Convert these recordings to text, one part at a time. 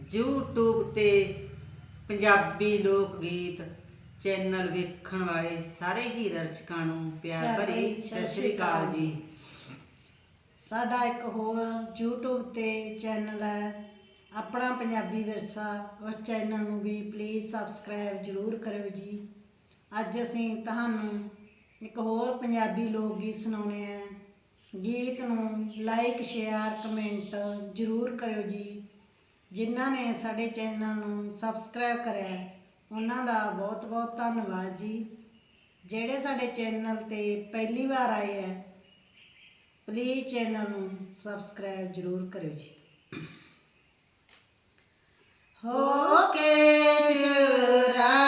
YouTube ਤੇ ਪੰਜਾਬੀ ਲੋਕ ਗੀਤ ਚੈਨਲ ਵੇਖਣ ਵਾਲੇ ਸਾਰੇ ਹੀ ਦਰਸ਼ਕਾਂ ਨੂੰ ਪਿਆਰ ਭਰੀ ਸਤਿ ਸ਼੍ਰੀ ਅਕਾਲ ਜੀ। ਸਾਡਾ ਇੱਕ ਹੋਰ YouTube ਤੇ ਚੈਨਲ ਹੈ ਆਪਣਾ ਪੰਜਾਬੀ ਵਿਰਸਾ ਉਸ ਚੈਨਲ ਨੂੰ ਵੀ ਪਲੀਜ਼ ਸਬਸਕ੍ਰਾਈਬ ਜਰੂਰ ਕਰਿਓ ਜੀ। ਅੱਜ ਅਸੀਂ ਤੁਹਾਨੂੰ ਇੱਕ ਹੋਰ ਪੰਜਾਬੀ ਲੋਕ ਗੀਤ ਸੁਣਾਉਣੇ ਆ। ਗੀਤ ਨੂੰ ਲਾਈਕ ਸ਼ੇਅਰ ਕਮੈਂਟ ਜਰੂਰ ਕਰਿਓ ਜੀ। ਜਿਨ੍ਹਾਂ ਨੇ ਸਾਡੇ ਚੈਨਲ ਨੂੰ ਸਬਸਕ੍ਰਾਈਬ ਕਰਿਆ ਹੈ, ਉਹਨਾਂ ਦਾ ਬਹੁਤ ਬਹੁਤ ਧੰਨਵਾਦ ਜੀ। ਜਿਹੜੇ ਸਾਡੇ ਚੈਨਲ ਤੇ ਪਹਿਲੀ ਵਾਰ ਆਏ ਹੈ ਪਲੀਜ਼ ਚੈਨਲ ਨੂੰ ਸਬਸਕ੍ਰਾਈਬ ਜਰੂਰ ਕਰਿਓ ਜੀ। ਹੋ ਕੇ ਜਰਾਬੀ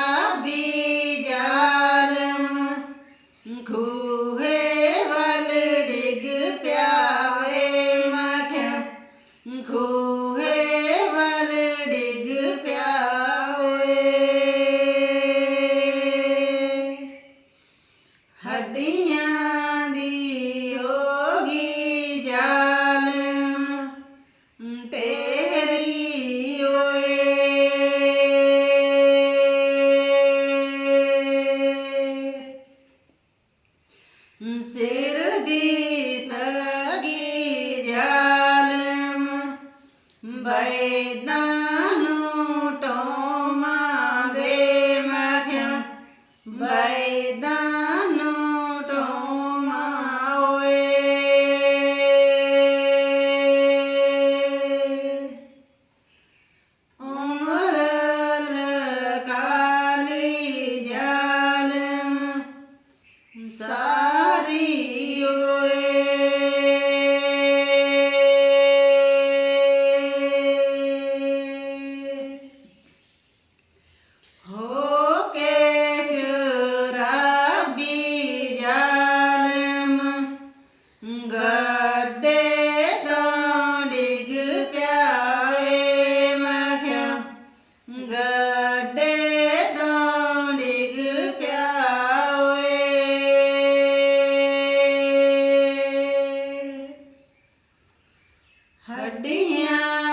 ਬੈਦਾਨੂੰ ਟੋਮਾ ਬੇਮਖਿਆ ਬੈਦਾਨੂੰ ਟੋਮਾ ਓਏ ਉਮਰ ਲਕਾਲੀ ਜਾਲਮ ਸਾਰੀ ਹੋ ਕੇ ਚੁਰਾਬੀ ਜਾਲਮ ਗੱਡੇ ਤੋਂ ਡਿੱਗ ਪਿਆਏ ਮਖਿਆ ਗੱਡੇ ਤੋਂ ਡਿੱਗ ਪਿਆਏ ਹੱਡੀਆਂ